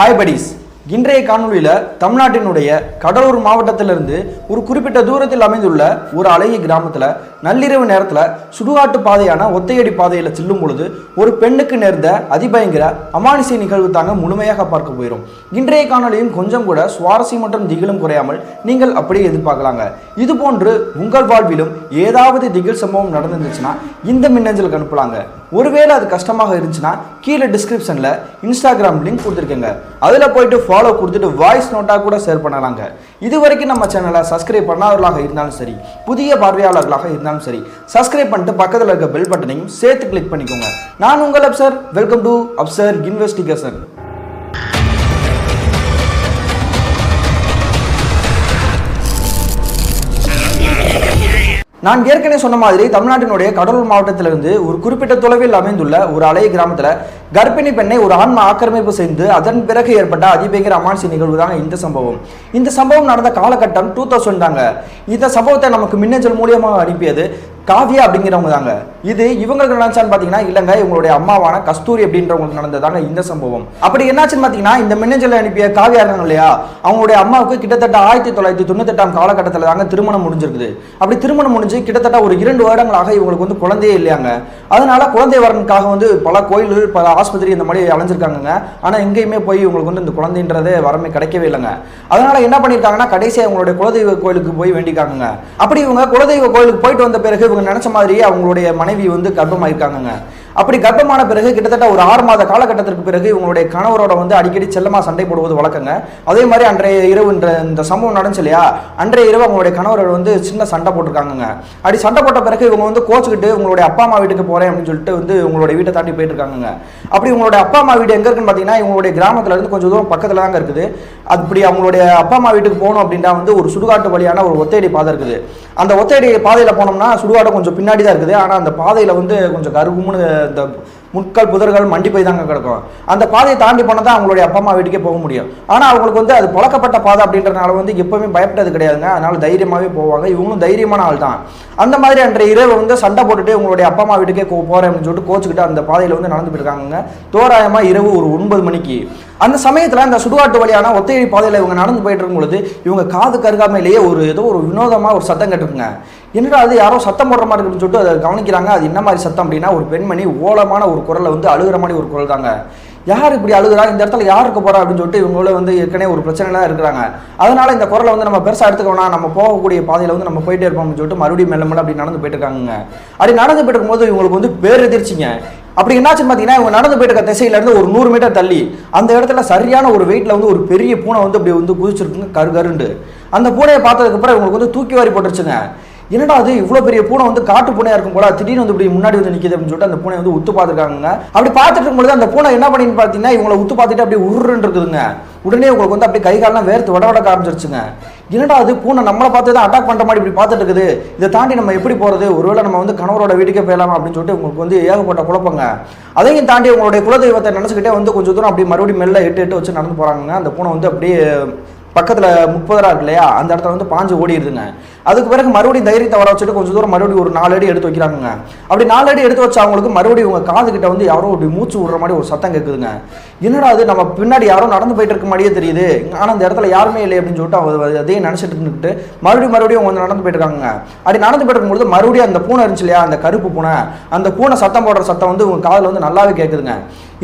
Hi buddies, இன்றைய காணொளியில் தமிழ்நாட்டினுடைய கடலூர் மாவட்டத்திலிருந்து ஒரு குறிப்பிட்ட தூரத்தில் அமைந்துள்ள ஒரு அழகிய கிராமத்தில் நள்ளிரவு நேரத்தில் சுடுகாட்டு பாதையான ஒத்தையடி பாதையில் செல்லும் பொழுது ஒரு பெண்ணுக்கு நேர்ந்த அதிபயங்கர அமானுஷிய நிகழ்வு தாங்க முழுமையாக பார்க்க போயிடும் இன்றைய காணொளியும் கொஞ்சம் கூட சுவாரஸ்யம் மற்றும் திகிலும் குறையாமல் நீங்கள் அப்படியே எதிர்பார்க்கலாங்க. இது போன்று உங்கள் வாழ்விலும் ஏதாவது திகில் சம்பவம் நடந்துருந்துச்சுன்னா இந்த மின்னஞ்சலுக்கு அனுப்பலாங்க. ஒருவேளை அது கஷ்டமாக இருந்துச்சுன்னா கீழே டிஸ்கிரிப்ஷனில் இன்ஸ்டாகிராம் லிங்க் கொடுத்துருக்கேங்க. அதில் போயிட்டு ஃபாலோ கொடுத்துட்டு வாய்ஸ் நோட்டாக கூட ஷேர் பண்ணலாங்க. இது வரைக்கும் நம்ம சேனலை சப்ஸ்கிரைப் பண்ணாதவர்களாக இருந்தாலும் சரி புதிய பார்வையாளர்களாக இருந்தாலும் சரி சப்ஸ்கிரைப் பண்ணிட்டு பக்கத்தில் இருக்க பெல் பட்டனையும் சேர்த்து கிளிக் பண்ணிக்கோங்க. நான் உங்கள் Absar welcome to Absar investigation நான் ஏற்கனவே சொன்ன மாதிரி தமிழ்நாட்டினுடைய கடலூர் மாவட்டத்திலிருந்து ஒரு குறிப்பிட்ட தொலைவில் அமைந்துள்ள ஒரு அலைய கிராமத்தில் கர்ப்பிணி பெண்ணை ஒரு ஆன்ம ஆக்கிரமிப்பு செய்து அதன் பிறகு ஏற்பட்ட அதிபயங்கர அமானுஷ நிகழ்வு தாங்க இந்த சம்பவம். இந்த சம்பவம் நடந்த காலகட்டம் டூ தௌசண்ட் தாங்க. இந்த சம்பவத்தை நமக்கு மின்னஞ்சல் மூலியமாக அனுப்பியது காவியா அப்படிங்கிறவங்க தாங்க இது இவங்களுக்கு நடந்துச்சான்னு பார்த்தீங்கன்னா இல்லைங்க இவங்களுடைய அம்மாவான கஸ்தூரி அப்படின்றவங்களுக்கு நடந்ததாங்க இந்த சம்பவம். அப்படி என்னாச்சுன்னு பார்த்தீங்கன்னா இந்த மின்னஞ்சல் அனுப்பிய காவியா இருக்காங்க இல்லையா அவங்களுடைய அம்மாவுக்கு கிட்டத்தட்ட ஆயிரத்தி தொள்ளாயிரத்தி தொண்ணூத்தெட்டாம் காலகட்டத்தில் தாங்க திருமணம் முடிஞ்சிருக்குது. அப்படி திருமணம் முடிஞ்சு கிட்டத்தட்ட ஒரு இரண்டு வருடங்களாக இவங்களுக்கு வந்து குழந்தையே இல்லையாங்க. அதனால குழந்தை வரனுக்காக வந்து பல கோயில்கள் பல ஆஸ்பத்திரி இந்த மாதிரி அலைஞ்சிருக்காங்க ஆனால் எங்கேயுமே போய் இவங்களுக்கு வந்து இந்த குழந்தைன்றதே வரமே கிடைக்கவே இல்லைங்க. அதனால என்ன பண்ணியிருக்காங்கன்னா கடைசியாக அவங்களுடைய குலதெய்வ கோயிலுக்கு போய் வேண்டிக்காங்க அப்படி இவங்க குலதெய்வ கோயிலுக்கு போயிட்டு வந்த பிறகு இவங்க நினைச்ச மாதிரி அவங்களுடைய மனைவி வந்து கர்ப்பமாயிருக்காங்க அப்படி கர்ப்பமான பிறகு கிட்டத்தட்ட ஒரு ஆறு மாத காலகட்டத்திற்கு பிறகு இவங்களுடைய கணவரோட வந்து அடிக்கடி செல்லமா சண்டை போடுவது வழக்கங்க. அதே மாதிரி அன்றைய இரவு இந்த சம்பவம் நடந்துச்சு இல்லையா? அன்றைய இரவு அவங்களுடைய கணவரோட வந்து சின்ன சண்டை போட்டிருக்காங்க அப்படி சண்டை போட்ட பிறகு இவங்க வந்து கோச்சுக்கிட்டு உங்களுடைய அப்பா அம்மா வீட்டுக்கு போறேன் அப்படின்னு சொல்லிட்டு வந்து உங்களுடைய வீட்டை தாண்டி போயிட்டு இருக்காங்க அப்படி உங்களுடைய அப்பா அம்மா வீடு எங்க இருக்குன்னு பார்த்தீங்கன்னா இவங்களுடைய கிராமத்துல இருந்து கொஞ்சம் தூரம் பக்கத்துல தாங்க இருக்குது. அப்படி அவங்களுடைய அப்பா அம்மா வீட்டுக்கு போகணும் அப்படின்னா வந்து ஒரு சுடுகாட்டு வழியான ஒரு ஒத்தையடி பாதை இருக்குது. அந்த ஒத்தையடி பாதையில போனோம்னா சுடுகாடு கொஞ்சம் பின்னாடி தான் இருக்குது. ஆனா அந்த பாதையில வந்து கொஞ்சம் கருகும்னு இந்த முட்கள் புதர்கள் மண்டி போய் தாங்க கிடக்கும். அந்த பாதையை தாண்டி போனால் தான் அவங்களுடைய அப்பா அம்மா வீட்டுக்கே போக முடியும். ஆனால் அவங்களுக்கு வந்து அது பழக்கப்பட்ட பாதை அப்படின்றனால வந்து எப்பவுமே பயப்பட்டது கிடையாதுங்க. அதனால தைரியமாகவே போவாங்க. இவங்களும் தைரியமான ஆள் தான். அந்த மாதிரி அன்றைய இரவு வந்து சண்டை போட்டுட்டு உங்களுடைய அப்பா அம்மா வீட்டுக்கே கோ- போறேன் அப்படின்னு சொல்லிட்டு கோச்சுக்கிட்டு அந்த பாதையில் வந்து நடந்து போயிருக்காங்க தோராயமாக இரவு ஒரு ஒன்பது மணிக்கு. அந்த சமயத்தில் அந்த சுடுகாட்டு வழியான ஒத்தையடி பாதையில் இவங்க நடந்து போயிட்டு இருக்கும் பொழுது இவங்க காது கருகாமையிலேயே ஒரு ஏதோ ஒரு வினோதமாக ஒரு சத்தம் கேட்டுருக்குங்க. என்னடா அது யாரோ சத்தம் போடுற மாதிரி இருக்குன்னு சொல்லிட்டு அதை கவனிக்கிறாங்க. அது என்ன மாதிரி சத்தம் அப்படின்னா ஒரு பெண்மணி ஓலமான ஒரு குரலை வந்து அழுகிற மாதிரி ஒரு குரல் தாங்க. யார் இப்படி அழுகுறா? இந்த இடத்துல யார் இருக்க போறா அப்படின்னு சொல்லிட்டு இவங்கள வந்து ஏற்கனவே ஒரு பிரச்சனைலாம் இருக்கிறாங்க. அதனால இந்த குரலை வந்து நம்ம பெருசாக எடுத்துக்க நம்ம போகக்கூடிய பாதையில் வந்து நம்ம போயிட்டே இருப்போம்னு சொல்லிட்டு மறுபடியும் மெல்ல மெல்ல அப்படி நடந்து போயிட்டு இருக்காங்க அப்படி நடந்து போயிட்டு இருக்கும்போது இவங்களுக்கு வந்து பேரெதிர்ச்சிங்க அப்படி என்னாச்சுன்னு பார்த்தீங்கன்னா இவங்க நடந்து போயிட்டு இருக்க திசையில இருந்து ஒரு நூறு மீட்டர் தள்ளி அந்த இடத்துல சரியான ஒரு வெயிட்ல வந்து ஒரு பெரிய பூனை வந்து அப்படி வந்து குதிச்சிருக்குங்க கரு கருண்டு. அந்த பூனையை பார்த்ததுக்கு அப்புறம் இவங்களுக்கு வந்து தூக்கி வாரி போட்டுருச்சுங்க. என்னடா அது இவ்வளோ பெரிய பூனை வந்து காட்டு பூனையாக இருக்கும் போல திடீர்னு வந்து இப்படி முன்னாடி வந்து நிற்கிது அப்படின்னு சொல்லிட்டு அந்த பூனை வந்து உத்து பார்த்துருக்காங்க அப்படி பார்த்துட்டு இருக்கும்போது அந்த பூனை என்ன பண்ணின்னு பார்த்தீங்கன்னா இவங்களை உத்து பார்த்துட்டு அப்படியே உருன்னு இருக்குதுங்க. உடனே உங்களுக்கு வந்து அப்படியே கை காலெல்லாம் வேர்த்து வட வட காமிச்சிருச்சுங்க என்னடா அது பூனை நம்மளை பார்த்து தான் அட்டாக் பண்ணுற மாதிரி இப்படி பார்த்துட்டு இருக்குது. இதை தாண்டி நம்ம எப்படி போகிறது ஒருவேளை நம்ம வந்து கணவரோட வீட்டுக்கே போயலாமா அப்படின்னு சொல்லிட்டு உங்களுக்கு வந்து ஏகப்பட்ட குழப்பங்க. அதையும் தாண்டி உங்களுடைய குலதெய்வத்தை நினச்சிக்கிட்டே வந்து கொஞ்சம் தூரம் அப்படி மறுபடியும் மெல்ல எட்டு எட்டு வச்சு நடந்து போகிறாங்க அந்த பூனை வந்து அப்படியே பக்கத்தில் முப்பதரா இருக்கு இல்லையா? அந்த இடத்துல வந்து பாஞ்சு ஓடிடுதுங்க அதுக்கு பிறகு மறுபடியும் தைரியத்தை வர வச்சுட்டு கொஞ்சம் தூரம் மறுபடியும் ஒரு நாலு அடி எடுத்து வைக்கிறாங்க அப்படி நாலு அடி எடுத்து வச்சா அவங்களுக்கு மறுபடியும் உங்க காது கிட்ட வந்து யாரோ அப்படி மூச்சு விடுற மாதிரி ஒரு சத்தம் கேட்குதுங்க என்னடா அது நம்ம பின்னாடி யாரோ நடந்து போயிட்டு இருக்க மாதிரியே தெரியுது. ஆனால் அந்த இடத்துல யாருமே இல்லை அப்படின்னு சொல்லிட்டு அவர் அதையும் நினச்சிட்டு இருந்துட்டு மறுபடியும் மறுபடியும் அவங்க நடந்து போயிட்டு இருக்காங்க அப்படி நடந்து போயிட்டு இருக்கும்போது மறுபடியும் அந்த பூனை இருந்துச்சு இல்லையா அந்த கருப்பு பூனை அந்த பூனை சத்தம் போடுற சத்தம் வந்து உங்க காதில் வந்து நல்லாவே கேட்குதுங்க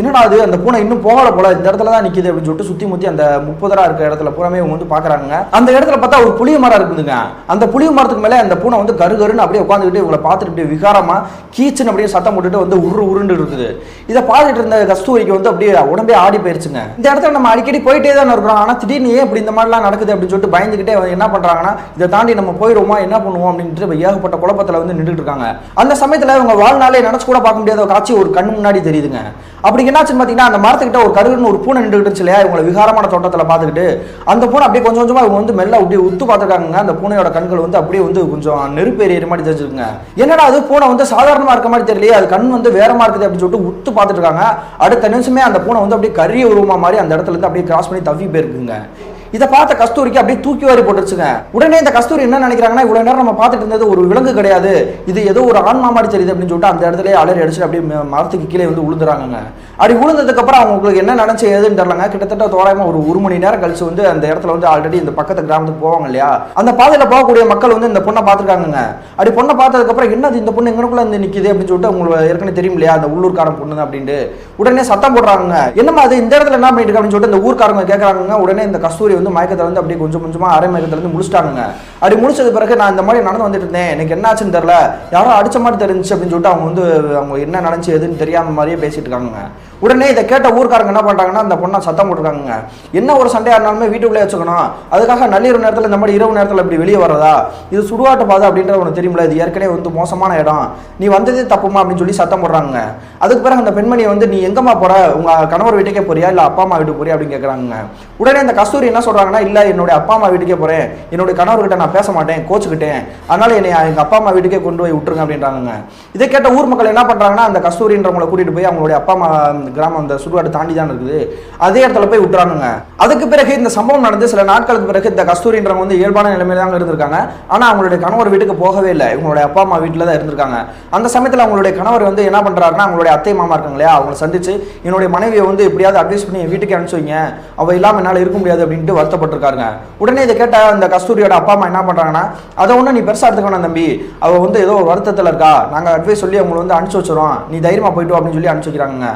என்னடா அது அந்த பூனை இன்னும் போகல போல இந்த இடத்துல தான் நிக்குது அப்படின்னு சொல்லிட்டு சுத்தி முத்தி அந்த முப்பதரா இருக்க இடத்துல பூராமே இவங்க வந்து பாக்குறாங்க அந்த இடத்துல பார்த்தா ஒரு புளிய மரம் இருக்குதுங்க. அந்த புளிய மரத்துக்கு மேலே அந்த பூனை வந்து கரு கருன்னு அப்படியே உட்காந்துக்கிட்டு இவங்களை பார்த்துட்டு விகாரமாக விகாரமா கீச்சுன்னு அப்படியே சத்தம் போட்டுட்டு வந்து உரு உருண்டு இருக்குது. இதை பார்த்துட்டு இருந்த கஸ்தூரிக்கு வந்து அப்படியே உடம்பே ஆடி போயிருச்சுங்க. இந்த இடத்துல நம்ம அடிக்கடி போயிட்டே தான் இருக்கிறோம். ஆனால் திடீர்னு ஏன் இப்படி இந்த மாதிரிலாம் நடக்குது அப்படின்னு சொல்லிட்டு பயந்துக்கிட்டே என்ன பண்ணுறாங்கன்னா இதை தாண்டி நம்ம போயிடுவோமா என்ன பண்ணுவோம் அப்படின்ட்டு ஏகப்பட்ட குழப்பத்தில் வந்து நின்றுட்டு இருக்காங்க. அந்த சமயத்தில் இவங்க வாழ்நாளே நினைச்சு கூட பார்க்க முடியாத ஒரு காட்சி ஒரு கண் முன்னாடி தெரியுதுங்க. அப்படி என்னாச்சுன்னு பார்த்தீங்கன்னா அந்த மரத்துக்கிட்ட ஒரு கருகுன்னு ஒரு பூனை நின்றுட்டு இல்லையா? இவங்களை விகாரமான தோட்டத்தில் பார்த்துக்கிட்டு அந்த பூனை அப்படியே கொஞ்சம் கொஞ்சமாக இவங்க வந்து மெல்ல அப்படியே உத்து பார்த்துருக்காங்க அந்த பூனையோட கண்கள் வந்து அப்படியே வந்து கொஞ்சம் நெருப்பேறிய மாதிரி தெரிஞ்சிருக்குங்க. என்னடா அது? பூனை வந்து சாதாரணமாக இருக்க மாதிரி தெரியலையே. அது கண் வந்து வேறமா இருக்குது அப்படின்னு சொல்லிட்டு உத்து பார்த்துட்டு இருக்காங்க. அடுத்த நிமிஷமே அந்த பூனை வந்து அப்படியே கரிய உருவமாக மாதிரி அந்த இடத்துல இருந்து அப்படியே கிராஸ் பண்ணி தவி போயிருக்குங்க. இதை பார்த்த கஸ்தூரிக்கு அப்படியே தூக்கி வாரி போட்டுருச்சுங்க. உடனே இந்த கஸ்தூரி என்ன நினைக்கிறாங்கன்னா இவ்வளவு நேரம் நம்ம பார்த்துட்டு இருந்தது ஒரு விலங்கு கிடையாது. இது ஏதோ ஒரு ஆன்மா மாமாடி தெரியுது அப்படின்னு சொல்லிட்டு அந்த இடத்துல அலறி அடிச்சு அப்படியே மரத்துக்கு கீழே வந்து விழுந்துறாங்கங்க அப்படி உழுந்ததுக்கு அப்புறம் அவங்களுக்கு என்ன நினைச்சு ஏதுன்னு தெரியலங்க. கிட்டத்தட்ட தோராயமா ஒரு ஒரு மணி நேரம் கழிச்சு வந்து அந்த இடத்துல வந்து ஆல்ரெடி இந்த பக்கத்து கிராமத்துக்கு போவாங்க இல்லையா? அந்த பாதையில போகக்கூடிய மக்கள் வந்து இந்த பொண்ணை பார்த்துருக்காங்க அப்படி பொண்ணை பார்த்ததுக்கு அப்புறம் என்னது இந்த பொண்ணு எங்கனக்குள்ள வந்து நிக்குது அப்படின்னு சொல்லிட்டு உங்களுக்கு ஏற்கனவே தெரியும் இல்லையா? அந்த உள்ளூர்காரன் பொண்ணு அப்படின்ட்டு. உடனே சத்தம் போடுறாங்க என்னமா அது இந்த இடத்துல என்ன பண்ணிட்டு அப்படின்னு சொல்லிட்டு இந்த ஊர்க்காரங்க கேட்கறாங்க உடனே இந்த கஸ்தூரி வந்து மயக்கத்தில் வந்து அப்படியே கொஞ்சம் கொஞ்சமாக அரை மயக்கத்துலேருந்து முடிச்சிட்டாங்க அப்படி முடிச்சது பிறகு நான் இந்த மாதிரி நடந்து வந்துட்டு இருந்தேன். எனக்கு என்ன ஆச்சுன்னு தெரில யாரோ அடிச்ச மாதிரி தெரிஞ்சு அப்படின்னு சொல்லிட்டு அவங்க வந்து அவங்க என்ன நடந்துச்சு எதுன்னு தெரியாம மாதிரியே பேசிட்டு இருக்காங்க உடனே இதை கேட்ட ஊர்க்காரங்க என்ன பண்ணுறாங்கன்னா அந்த பொண்ணை சத்தம் போட்டுருக்காங்க என்ன ஒரு சண்டையாக இருந்தாலுமே வீட்டுக்குள்ளே வச்சுக்கணும். அதுக்காக நள்ளிரவு நேரத்தில் இந்த மாதிரி இரவு நேரத்தில் இப்படி வெளியே வர்றதா? இது சுடுகாட்டு பாதை அப்படின்றது உனக்கு தெரியுமில்ல இது ஏற்கனவே வந்து மோசமான இடம். நீ வந்ததே தப்புமா அப்படின்னு சொல்லி சத்தம் போடுறாங்க அதுக்கு பிறகு அந்த பெண்மணியை வந்து நீ எங்கம்மா போகிற உங்கள் கணவர் வீட்டுக்கே போறியா? இல்லை அப்பா அம்மா வீட்டுக்கு போறியா? அப்படின்னு கேட்குறாங்க உடனே அந்த கஸ்தூரி என்ன சொல்றாங்கன்னா இல்ல என்னுடைய அப்பா அம்மா வீட்டுக்கே போறேன். என்னுடைய கணவர்கிட்ட நான் பேச மாட்டேன் கோச்சுக்கிட்டேன். அதனால என்னை எங்க அப்பா அம்மா வீட்டுக்கே கொண்டு போய் விட்டுருங்க அப்படின்றாங்க இதை கேட்ட ஊர் மக்கள் என்ன பண்றாங்கன்னா அந்த கஸ்தூரின்றவங்களை கூட்டிட்டு போய் அவங்களுடைய அப்பா அம்மா கிராமம் அந்த சுடுகாடு தாண்டி தான் இருக்குது. அதே இடத்துல போய் விட்டுறானுங்க அதுக்கு பிறகு இந்த சம்பவம் நடந்து சில நாட்களுக்கு பிறகு இந்த கஸ்தூரின்றவங்க வந்து இயல்பான நிலைமையில தான் இருந்திருக்காங்க. ஆனா அவங்களுடைய கணவர் வீட்டுக்கு போகவே இல்லை. இவங்களுடைய அப்பா அம்மா வீட்டில் தான் இருந்திருக்காங்க. அந்த சமயத்தில் அவங்களுடைய கணவர் வந்து என்ன பண்றாருன்னா அவங்களுடைய அத்தை மாமா இருக்காங்க இல்லையா அவங்களை சந்திச்சு என்னுடைய மனைவியை வந்து எப்படியாவது அட்வைஸ் பண்ணி வீட்டுக்கு அனுப்பிச்சு வைங்க. அவள் இல்லாமல் என்னால் இருக்க முடியாது அப்படின்ட்டு வருத்தப்பட்டிருக்காருங்க. உடனே இதை கேட்ட அந்த கஸ்தூரியோட அப்பா அம்மா என்ன பண்றாங்கன்னா அதை ஒன்றும் நீ பெருசாக எடுத்துக்க வேணாம் தம்பி. அவ வந்து ஏதோ ஒரு வருத்தத்தில் இருக்கா. நாங்கள் அட்வைஸ் சொல்லி அவங்களை வந்து அனுப்பிச்சு வச்சிரோம் நீ தைரியமாக போயிட்டு அப்படின்னு சொல்லி அனுப்பிச்சு வைக்கிறாங்க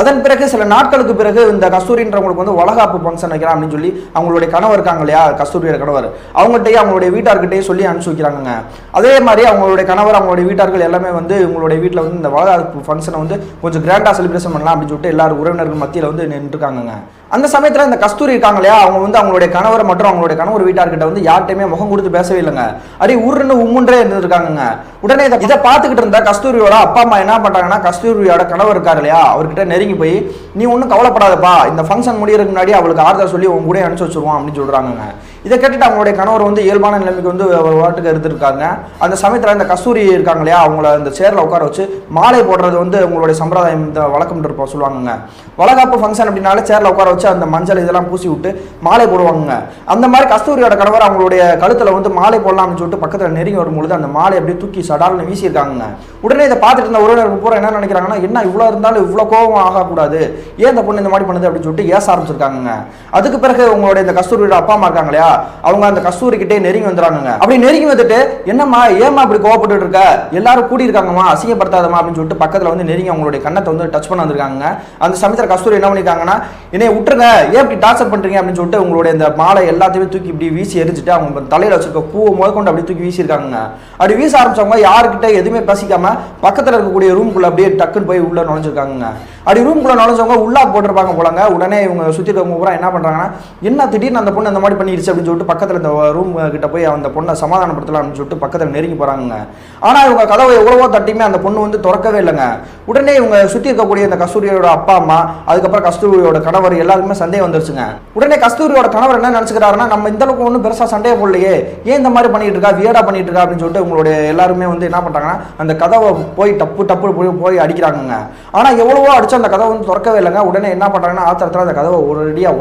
அதன் பிறகு சில நாட்களுக்கு பிறகு இந்த கஸ்தூரின்றவங்களுக்கு வந்து வளகாப்பு ஃபங்க்ஷன் வைக்கிறான் அப்படின்னு சொல்லி அவங்களுடைய கணவர் இருக்காங்க இல்லையா கஸ்தூரியோட கணவர். அவங்ககிட்டயே அவங்களுடைய வீட்டார்கிட்டயே சொல்லி அனுப்பிச்சு வைக்கிறாங்க அதே மாதிரி அவங்களுடைய கணவர் அவங்களுடைய வீட்டார்கள் எல்லாமே வந்து உங்களுடைய வீட்டில் வந்து இந்த வளகாப்பு ஃபங்க்ஷனை வந்து கொஞ்சம் கிராண்டாக செலிப்ரேஷன் பண்ணலாம் அப்படின்னு சொல்லிட்டு எல்லாரும் உறவினர்கள் மத்தியில் வந்து நின்றுருக்காங்க அந்த சமயத்தில் இந்த கஸ்தூரி இருக்காங்க இல்லையா அவங்க வந்து அவங்களுடைய கணவர் மற்றும் அவங்களுடைய கணவர் வீட்டார்கிட்ட வந்து யார்கிட்டயுமே முகம் கொடுத்து பேசவே இல்லைங்க. அடி உருன்னு உம்முன்றே இருந்திருக்காங்க உடனே இதை இதை பார்த்துக்கிட்டு இருந்தா கஸ்தூரியோட அப்பா அம்மா என்ன பண்ணுறாங்கன்னா கஸ்தூரியோட கணவர் இருக்காரு இல்லையா அவர்கிட்ட நெருங்கி போய் நீ ஒன்றும் கவலைப்படாதப்பா இந்த ஃபங்க்ஷன் முடியறதுக்கு முன்னாடி அவளுக்கு ஆறுதல் சொல்லி உங்க கூட அனுப்பிச்சு வச்சிருவோம் அப்படின்னு சொல்கிறாங்க இதை கேட்டுட்டு அவங்களுடைய கணவர் வந்து இயல்பான நிலைமைக்கு வந்து ஒரு வாட்டுக்கு எடுத்துருக்காங்க. அந்த சமயத்தில் இந்த கஸ்தூரி இருக்காங்க இல்லையா அவங்கள அந்த சேரில் உட்கார வச்சு மாலை போடுறது வந்து உங்களுடைய சம்பிரதாயம் இந்த வழக்கம் இருப்போம் சொல்லுவாங்கங்க. வளகாப்பு ஃபங்க்ஷன் அப்படின்னாலே சேரில் உட்கார வச்சு அந்த மஞ்சள் இதெல்லாம் பூசி விட்டு மாலை போடுவாங்க அந்த மாதிரி கஸ்தூரியோட கணவர் அவங்களுடைய கழுத்தில் வந்து மாலை போடலாம்னு சொல்லிட்டு பக்கத்தில் நெருங்கி வரும்பொழுது அந்த மாலை அப்படியே தூக்கி சடால்னு வீசியிருக்காங்க உடனே இதை பார்த்துட்டு இருந்த உறவினர் பூரா என்ன நினைக்கிறாங்கன்னா என்ன இவ்வளோ இருந்தாலும் இவ்வளோ கோபம் ஆகக்கூடாது. ஏன் இந்த பொண்ணு இந்த மாதிரி பண்ணுது அப்படின்னு சொல்லிட்டு ஏச ஆரம்பிச்சிருக்காங்க அதுக்கு பிறகு உங்களுடைய இந்த கஸ்தூரியோட அப்பா அம்மா இருக்காங்க இல்லையா அவங்க அந்த கஸ்தூரி கிட்டே நெருங்கி வந்துறாங்க அப்படி நெருங்கி வந்துட்டு என்னம்மா ஏம்மா அப்படி கோவப்பட்டு இருக்க? எல்லாரும் கூடி இருக்காங்கம்மா அசிங்கப்படுத்தாதம்மா அப்படின்னு சொல்லிட்டு பக்கத்துல வந்து நெருங்கி அவங்களுடைய கண்ணத்தை வந்து டச் பண்ண வந்திருக்காங்க அந்த சமயத்தில் கஸ்தூரி என்ன பண்ணிருக்காங்கன்னா என்னைய விட்டுருங்க ஏன் இப்படி டார்ச்சர் பண்றீங்க? அப்படின்னு சொல்லிட்டு உங்களுடைய இந்த மாலை எல்லாத்தையுமே தூக்கி இப்படி வீசி எரிஞ்சுட்டு அவங்க தலையில வச்சிருக்க பூவை முதற்கொண்டு அப்படியே தூக்கி வீசியிருக்காங்க அப்படி வீச ஆரம்பிச்சவங்க யாருக்கிட்ட எதுவுமே பேசிக்காம பக்கத்துல இருக்கக்கூடிய ரூம்குள்ள அப்படியே டக்குன்னு போய் உள்ள நுழைஞ்சிருக்காங்க அப்படி ரூம்குள்ள நுழைஞ்சவங்க உள்ளா போட்டிருப்பாங்க போலங்க. உடனே இவங்க சுத்தி இருக்கவங்க பூரா என்ன பண்றாங்கன்னா என்ன திடீர்னு அந்த பொண்ணு அந்த மாதிரி பண்ணிடுச்சு அப்படின்னு சொல்லிட்டு பக்கத்தில் இந்த ரூம் கிட்ட போய் அந்த பொண்ணை சமாதானப்படுத்தலாம் அப்படின்னு சொல்லிட்டு பக்கத்தில் நெருங்கி போறாங்க ஆனால் இவங்க கதவை எவ்வளவோ தட்டியுமே அந்த பொண்ணு வந்து திறக்கவே இல்லைங்க. உடனே இவங்க சுற்றி இருக்கக்கூடிய இந்த கஸ்தூரியோட அப்பா அம்மா அதுக்கப்புறம் கஸ்தூரியோட கணவர் எல்லாருக்குமே சந்தேகம் வந்துருச்சுங்க. உடனே கஸ்தூரியோட கணவர் என்ன நினச்சிக்கிறாருன்னா நம்ம இந்த அளவுக்கு ஒன்றும் பெருசாக சண்டையை போடலையே. ஏன் இந்த மாதிரி பண்ணிட்டு இருக்கா? வியடா பண்ணிட்டு இருக்கா? அப்படின்னு சொல்லிட்டு உங்களுடைய எல்லாருமே வந்து என்ன பண்ணுறாங்கன்னா அந்த கதவை போய் டப்பு டப்பு போய் போய் அடிக்கிறாங்க ஆனால் எவ்வளவோ அடிச்சு அந்த கதவை வந்து திறக்கவே இல்லைங்க. உடனே என்ன பண்ணுறாங்கன்னா ஆத்திரத்தில் அந்த கதவை ஒரு அடியா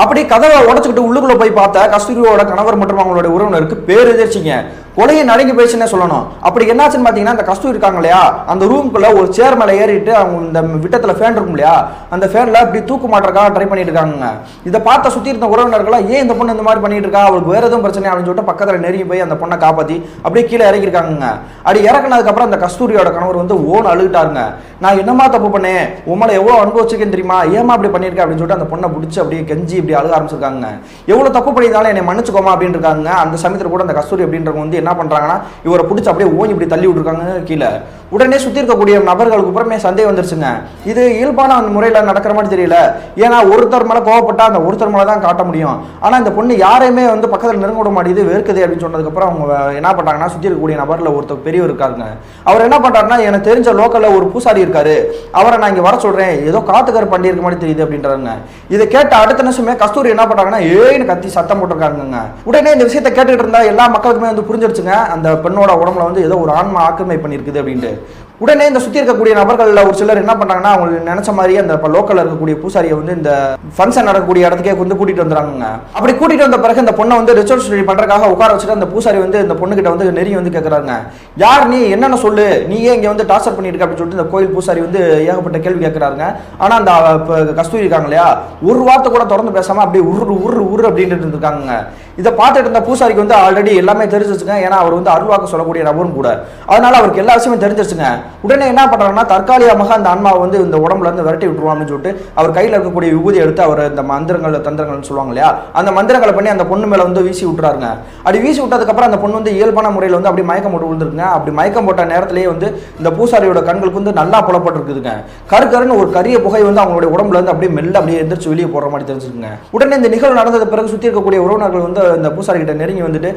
அப்படி கதவை உடச்சுக்கிட்டு உள்ளுக்குள்ள போய் பார்த்தா கஸ்தூரியோட கணவர் மற்றும் அவங்களுடைய உறவினருக்கு பேரெதிர்ச்சிங்க கொலையை நடுங்கி போயிடுச்சுன்னே சொல்லணும். அப்படி என்னாச்சுன்னு பார்த்தீங்கன்னா அந்த கஸ்தூரி இருக்காங்க இல்லையா? அந்த ரூம்குள்ள ஒரு சேர் மேலே ஏறிட்டு அவங்க இந்த விட்டத்தில் ஃபேன் இருக்கும் இல்லையா? அந்த ஃபேனில் இப்படி தூக்கு மாட்டுறக்காக ட்ரை பண்ணிட்டு இருக்காங்க இதை பார்த்த சுற்றி இருந்த உறவினர்களா ஏன் இந்த பொண்ணு இந்த மாதிரி பண்ணிட்டு இருக்கா? அவளுக்கு வேற எதுவும் பிரச்சனை அப்படின்னு சொல்லிட்டு பக்கத்தில் நெருங்கி போய் அந்த பொண்ணை காப்பாற்றி அப்படியே கீழே இறக்கிருக்காங்க அப்படி இறக்குனதுக்கப்புறம் அந்த கஸ்தூரியோட கணவர் வந்து ஓன் அழுகிட்டாருங்க நான் என்னமா தப்பு பண்ணேன்? உங்களை எவ்வளோ அனுபவிச்சிருக்கேன் தெரியுமா? ஏமா அப்படி பண்ணியிருக்கேன் அப்படின்னு சொல்லிட்டு அந்த பொண்ணை பிடிச்சி அப்படியே கெஞ்சி இப்படி அழுக ஆரம்பிச்சிருக்காங்க எவ்வளோ தப்பு பண்ணியிருந்தாலும் என்னை மன்னிச்சுக்கோமா அப்படின்னு இருக்காங்க. அந்த சமயத்தில் கூட அந்த கஸ்தூரி அப்படின்றவங்க வந்து என்ன பண்றாங்கன்னா இவரை பிடிச்சி அப்படியே ஓங்கி இப்படி தள்ளி விட்டுருக்காங்க கீழே உடனே சுற்றி இருக்கக்கூடிய நபர்களுக்கு அப்புறமே சந்தேகம் வந்துருச்சுங்க. இது இயல்பான அந்த முறையில் நடக்கிற மாதிரி தெரியல. ஏன்னா ஒருத்தர் மேலே கோவப்பட்டா அந்த ஒருத்தர் மேலே தான் காட்ட முடியும். ஆனால் இந்த பொண்ணு யாரையுமே வந்து பக்கத்தில் நெருங்க விட மாட்டேது வெறுக்குது அப்படின்னு சொன்னதுக்கப்புறம் அவங்க என்ன பண்ணுறாங்கன்னா சுற்றி இருக்கக்கூடிய நபரில் ஒருத்தர் பெரியவர் இருக்காருங்க. அவர் என்ன பண்ணுறாருன்னா எனக்கு தெரிஞ்ச லோக்கலில் ஒரு பூசாரி இருக்காரு. அவரை நான் இங்கே வர சொல்கிறேன் ஏதோ காத்துக்கார் பண்ணியிருக்க மாதிரி தெரியுது அப்படின்றாருங்க. இதை கேட்ட அடுத்த நிமிஷமே கஸ்தூரி என்ன பண்ணுறாங்கன்னா ஏன்னு கத்தி சத்தம் போட்டிருக்காங்க உடனே இந்த விஷயத்தை கேட்டுக்கிட்டு இருந்தா எல்லா மக்களுக்குமே வந்து புரிஞ்சிருச்சுங்க. அந்த பெண்ணோட உடம்புல வந்து ஏதோ ஒரு ஆன்மா ஆக்கிரமை பண்ணியிருக்குது அப்படின்ட்டு. உடனே இந்த சுற்றி இருக்கக்கூடிய நபர்களில் ஒரு சிலர் என்ன பண்ணுறாங்கன்னா அவங்களுக்கு நினச்ச மாதிரியே அந்த இப்போ லோக்கலில் இருக்கக்கூடிய பூசாரியை வந்து இந்த ஃபங்க்ஷன் நடக்கக்கூடிய இடத்துக்கே வந்து கூட்டிகிட்டு வந்துறாங்க அப்படி கூட்டிகிட்டு வந்த பிறகு இந்த பொண்ணை வந்து ரிசர்ச் ஸ்டடி பண்றதுக்காக உட்கார வச்சுட்டு அந்த பூசாரி வந்து இந்த பொண்ணுகிட்ட வந்து நெருங்கி வந்து கேட்குறாங்க யார் நீ? என்னென்ன சொல்லு? நீ ஏன் இங்கே வந்து டார்ச்சர் பண்ணிட்டு அப்படின்னு சொல்லிட்டு இந்த கோயில் பூசாரி வந்து ஏகப்பட்ட கேள்வி கேட்குறாங்க ஆனால் அந்த இப்போ கஸ்தூரி இருக்காங்க இல்லையா? ஒரு வார்த்தை கூட தொடர்ந்து பேசாமல் அப்படியே உரு உரு உரு அப்படின்ட்டு இருந்திருக்காங்க இதை பார்த்துட்டு இருந்த பூசாரிக்கு வந்து ஆல்ரெடி எல்லாமே தெரிஞ்சிருச்சுங்க. ஏன்னா அவர் வந்து அருள்வாக்கு சொல்லக்கூடிய நபரும் கூட. அதனால அவருக்கு எல்லா விஷயமும் தெரிஞ்சிருச்சுங்க. உடனே என்ன பண்றாருன்னா தற்காலிகமாக அந்த ஆன்மாவை வந்து இந்த உடம்புல இருந்து விரட்டி விட்டுருவோம் அப்படின்னு சொல்லிட்டு அவர் கையில் இருக்கக்கூடிய விபூதி எடுத்து அவர் இந்த மந்திரங்கள் தந்திரங்கள்னு சொல்லுவாங்க இல்லையா? அந்த மந்திரங்களை பண்ணி அந்த பொண்ணு மேல வந்து வீசி விட்டுறாருங்க. அப்படி வீசி விட்டதுக்கப்புறம் அந்த பொண்ணு வந்து இயல்பான முறையில் வந்து அப்படி மயக்கம் போட்டு விழுந்துருக்குங்க. அப்படி மயக்கம் போட்ட நேரத்திலேயே வந்து இந்த பூசாரியோட கண்களுக்கு வந்து நல்லா புலப்பட்டுருக்குதுங்க. கரு கருன்னு ஒரு கரிய புகை வந்து அவங்களுடைய உடம்புல இருந்து அப்படியே மெல்ல அப்படியே எந்திரிச்சு வெளியே போற மாதிரி தெரிஞ்சிருக்குங்க. உடனே இந்த நிகழ்வு நடந்தது பிறகு சுற்றி இருக்கக்கூடிய உறவினர்கள் வந்து இந்த பூசாரி கிட்ட நெருங்கி வந்துட்டு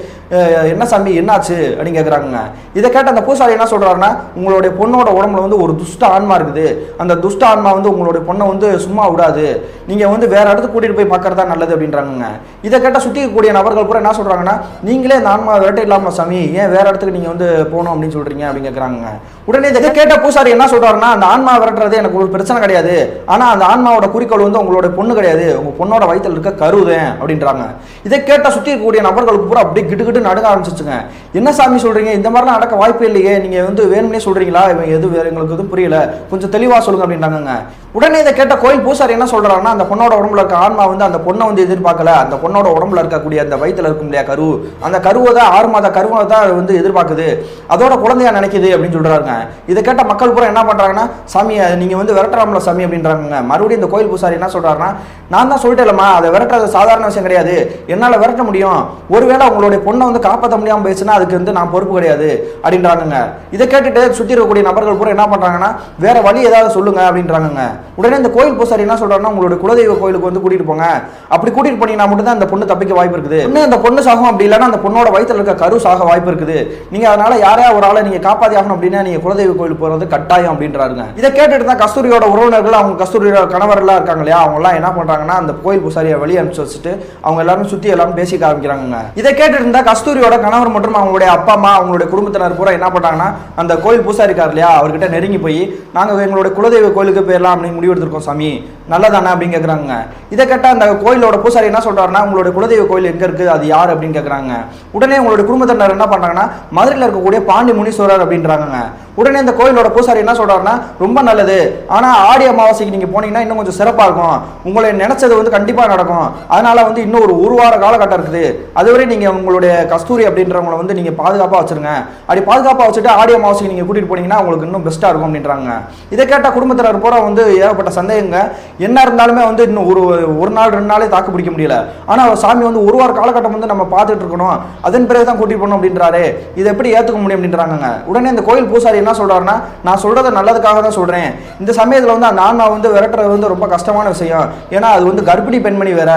என்ன சாமி என்னாச்சு? அப்படின்னு கேட்குறாங்க இதை கேட்ட அந்த பூசாரி என்ன சொல்கிறாருன்னா உங்களுடைய பொண்ணோட உடம்புல வந்து ஒரு துஷ்ட ஆன்மா இருக்குது. அந்த துஷ்ட ஆன்மா வந்து உங்களுடைய பொண்ணை வந்து சும்மா விடாது. நீங்கள் வந்து வேற இடத்துக்கு கூட்டிகிட்டு போய் பார்க்கறதா நல்லது அப்படின்றாங்க இதை கேட்டால் சுற்றிக்கக்கூடிய நபர்கள் கூட என்ன சொல்கிறாங்கன்னா நீங்களே இந்த ஆன்மா விரட்ட இல்லாமல் சாமி? ஏன் வேற இடத்துக்கு நீங்கள் வந்து போகணும் அப்படின்னு சொல்கிறீங்க அப்படின்னு கேட்குறாங்க உடனே இதை கேட்ட பூசாரி என்ன சொல்கிறாருன்னா அந்த ஆன்மா விரட்டுறது எனக்கு ஒரு பிரச்சனை கிடையாது. ஆனால் அந்த ஆன்மாவோட குறிக்கோள் வந்து உங்களோட பொண்ணு கிடையாது. உங்கள் பொண்ணோட வயிற்றில் இருக்க கருதேன் அப்படின்றாங்க. இதை கேட்ட சுற்றி இருக்கக்கூடிய நபர்களுக்கு பூரா அப்படியே கிட்டு கிட்டு நடுங்க ஆரம்பிச்சிச்சுங்க என்ன சாமி சொல்றீங்க? இந்த மாதிரிலாம் நடக்க வாய்ப்பு இல்லையே. நீங்க வந்து வேணும்னே சொல்றீங்களா? இவங்க எது வேற எங்களுக்கு எதுவும் புரியல. கொஞ்சம் தெளிவா சொல்லுங்க அப்படின்றாங்க உடனே இதை கேட்ட கோயில் பூசாரி என்ன சொல்றாருன்னா அந்த பொண்ணோட உடம்புல இருக்க ஆன்மா வந்து அந்த பொண்ணை வந்து எதிர்பார்க்கல. அந்த பொண்ணோட உடம்புல இருக்கக்கூடிய அந்த வயித்துல இருக்கும் இல்லையா கரு? அந்த கருவை தான் ஆறு மாத கருவை தான் வந்து எதிர்பார்க்குது. அதோட குழந்தையா நினைக்குது அப்படின்னு சொல்றாங்க இதை கேட்ட மக்கள் பூரா என்ன பண்றாங்கன்னா சாமி அதை நீங்க வந்து விரட்டுறாமல சாமி அப்படின்றாங்க மறுபடியும் இந்த கோயில் பூசாரி என்ன சொல்றாருன்னா நான் தான் சொல்லிட்டேலம்மா அதை விரட்டுறது சாதாரண விஷயம் கிடையாது. என்னால விரட்ட பண்ண முடியும். ஒருவேளை உங்களுடைய பொண்ணை வந்து காப்பாற்ற முடியாமல் போயிடுச்சுன்னா அதுக்கு வந்து நான் பொறுப்பு கிடையாது அப்படின்றாங்க இதை கேட்டுட்டு சுற்றி இருக்கக்கூடிய நபர்கள் பூரா என்ன பண்ணுறாங்கன்னா வேற வழி ஏதாவது சொல்லுங்க அப்படின்றாங்க உடனே இந்த கோயில் பூசாரி என்ன சொல்றாருன்னா உங்களுடைய குலதெய்வ கோயிலுக்கு வந்து கூட்டிட்டு போங்க. அப்படி கூட்டிட்டு போனீங்கன்னா மட்டும் தான் அந்த பொண்ணு தப்பிக்க வாய்ப்பு இருக்குது. இன்னும் அந்த பொண்ணு சாகும் அப்படி இல்லைன்னா அந்த பொண்ணோட வயித்துல இருக்க கரு சாக வாய்ப்பு இருக்குது. நீங்க அதனால யாரையா ஒரு ஆளை நீங்க காப்பாத்தி ஆகணும் அப்படின்னா நீங்க குலதெய்வ கோயில் போறது கட்டாயம் அப்படின்றாருங்க. இதை கேட்டுட்டு தான் கஸ்தூரியோட உறவினர்கள் அவங்க கஸ்தூரியோட கணவர்லாம் இருக்காங்க இல்லையா அவங்க எல்லாம் என்ன பண்றாங்கன்னா அந்த கோயில் பூசாரியை வெளியே அனுப்பிச்சு வச்சுட்டு அவங்க எல்லாரும் சுத்தி எல்லாரும் பேசி பேசிக்க ஆரம்பிக்கிறாங்க இதை கேட்டு இருந்தா கஸ்தூரியோட கணவர் மற்றும் அவங்களுடைய அப்பா அம்மா அவங்களுடைய குடும்பத்தினர் பூரா என்ன பண்ணாங்கன்னா அந்த கோயில் பூசாரி இருக்கார் இல்லையா அவர்கிட்ட நெருங்கி போய் நாங்கள் எங்களுடைய குலதெய்வ கோயிலுக்கு போயிடலாம் அப்படின்னு முடிவு எடுத்திருக்கோம் சாமி. நல்லதானே அப்படின்னு கேட்குறாங்க இதை கேட்டால் அந்த கோயிலோட பூசாரி என்ன சொல்கிறாருன்னா உங்களுடைய குலதெய்வ கோயில் எங்கே இருக்குது அது யார்? அப்படின்னு கேட்குறாங்க உடனே உங்களுடைய குடும்பத்தினர் என்ன பண்ணுறாங்கன்னா மதுரையில் இருக்கக்கூடிய பாண்டி முனீஸ்வரர் அப்படின்றாங்க உடனே இந்த கோயிலோட பூசாரி என்ன சொல்கிறாருன்னா ரொம்ப நல்லது. ஆனால் ஆடி அமாவாசைக்கு நீங்கள் போனீங்கன்னா இன்னும் கொஞ்சம் சிறப்பாக இருக்கும். உங்களை நினச்சது வந்து கண்டிப்பாக நடக்கும். அதனால் வந்து இன்னும் ஒரு ஒரு வார காலகட்டம் இருக்குது. அதுவரை நீங்க உங்களுடைய கஸ்தூரி அப்படின்றவங்களை வந்து நீங்க பாதுகாப்பா வச்சிருங்க. அப்படி பாதுகாப்பா வச்சுட்டு ஆடிய மாசம் நீங்க கூட்டிட்டு போனீங்கன்னா உங்களுக்கு இன்னும் பெஸ்டா இருக்கும் அப்படின்றாங்க. இதை கேட்ட குடும்பத்தினர் பூரா வந்து ஏகப்பட்ட சந்தேகங்க. என்ன இருந்தாலுமே வந்து இன்னும் ஒரு ஒரு நாள் ரெண்டு நாளே தாக்கு பிடிக்க முடியல. ஆனா சாமி வந்து ஒரு வார காலகட்டம் வந்து நம்ம பார்த்துட்டு இருக்கணும். அதன் பிறகு தான் கூட்டிட்டு போகணும் அப்படின்றாரு. இதை எப்படி ஏத்துக்க முடியும் அப்படின்றாங்க உடனே இந்த கோயில் பூசாரி என்ன சொல்றாருன்னா நான் சொல்றதை நல்லதுக்காக தான் சொல்றேன். இந்த சமயத்துல வந்து அந்த ஆன்மா வந்து விரட்டுறது வந்து ரொம்ப கஷ்டமான விஷயம். ஏன்னா அது வந்து கர்ப்பிணி பெண்மணி வேற.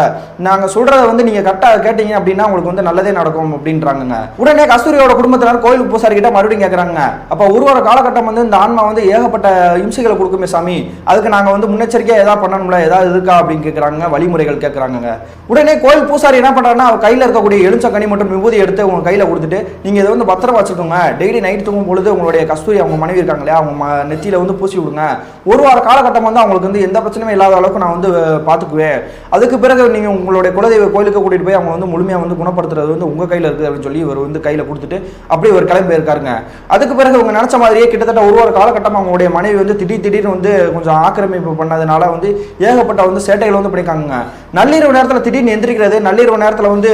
நாங்க சொல்றத வந்து நீங்க கரெக்டா கேட்டீங்க அப்படின்னா உங்களுக்கு வந்து நல்லதே நடக்கும் அப்படின்றாங்க உடனே கஸ்தூரியோட குடும்பத்தினர் கோயிலுக்கு பூசாரி கிட்ட மறுபடியும் கேட்கறாங்க அப்ப ஒரு வார காலகட்டம் வந்து இந்த ஆன்மா வந்து ஏகப்பட்ட இம்சைகளை கொடுக்குமே சாமி. அதுக்கு நாங்க வந்து முன்னெச்சரிக்கையா ஏதாவது பண்ணணும்ல? ஏதாவது இருக்கா அப்படின்னு கேட்கறாங்க வழிமுறைகள் கேட்கறாங்க உடனே கோயில் பூசாரி என்ன பண்றாருன்னா அவர் கையில இருக்கக்கூடிய எலுச்சக்கனி மற்றும் விபூதி எடுத்து உங்க கையில கொடுத்துட்டு நீங்க இதை வந்து பத்திரமா வச்சுக்கோங்க. டெய்லி நைட் தூங்கும் பொழுது உங்களுடைய கஸ்தூரி அவங்க மனைவி இருக்காங்க இல்லையா அவங்க நெத்தியில வந்து பூசி விடுங்க. ஒரு வார காலகட்டம் வந்து அவங்களுக்கு வந்து எந்த பிரச்சனையும் இல்லாத அளவுக்கு நான் வந்து பாத்துக்குவேன். அதுக்கு பிறகு நீங்க உங்களுடைய குலதெய்வ கோயிலுக்கு கூட்டிட்டு போய் அவங்க வந்து வந்து முழுமையாக வந்து குணப்படுத்துறது வந்து உங்கள் கையில் இருக்குது அப்படின்னு சொல்லி இவர் வந்து கையில் கொடுத்துட்டு அப்படியே ஒரு கிளம்பி இருக்காருங்க அதுக்கு பிறகு அவங்க நினச்ச மாதிரியே கிட்டத்தட்ட ஒரு ஒரு காலகட்டமாக அவங்களுடைய மனைவி வந்து திடீர் திடீர்னு வந்து கொஞ்சம் ஆக்கிரமிப்பு பண்ணதுனால வந்து ஏகப்பட்ட வந்து சேட்டைகள் வந்து பண்ணிக்காங்க நள்ளிரவு நேரத்தில் திடீர்னு எந்திரிக்கிறது நள்ளிரவு நேரத்தில் வந்து